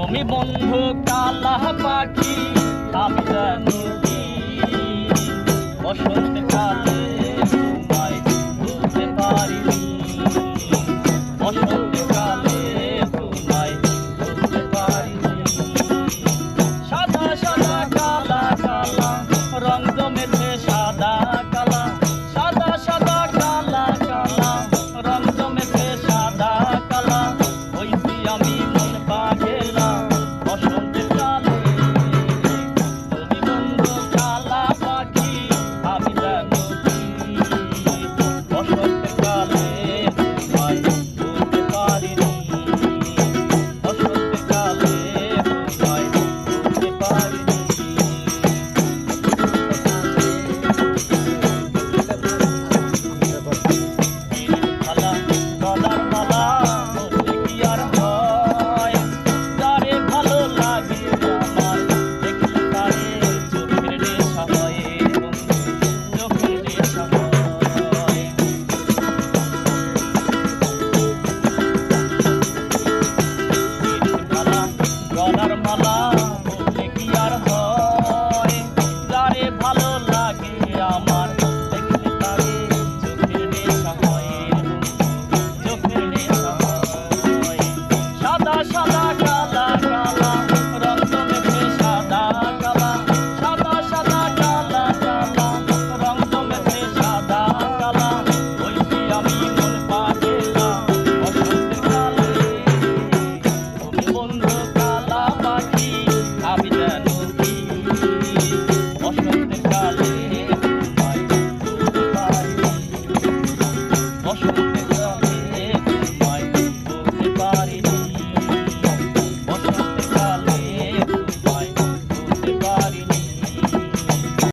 তুমি বন্ধু কালা পাখি আমি জানি বসন্ত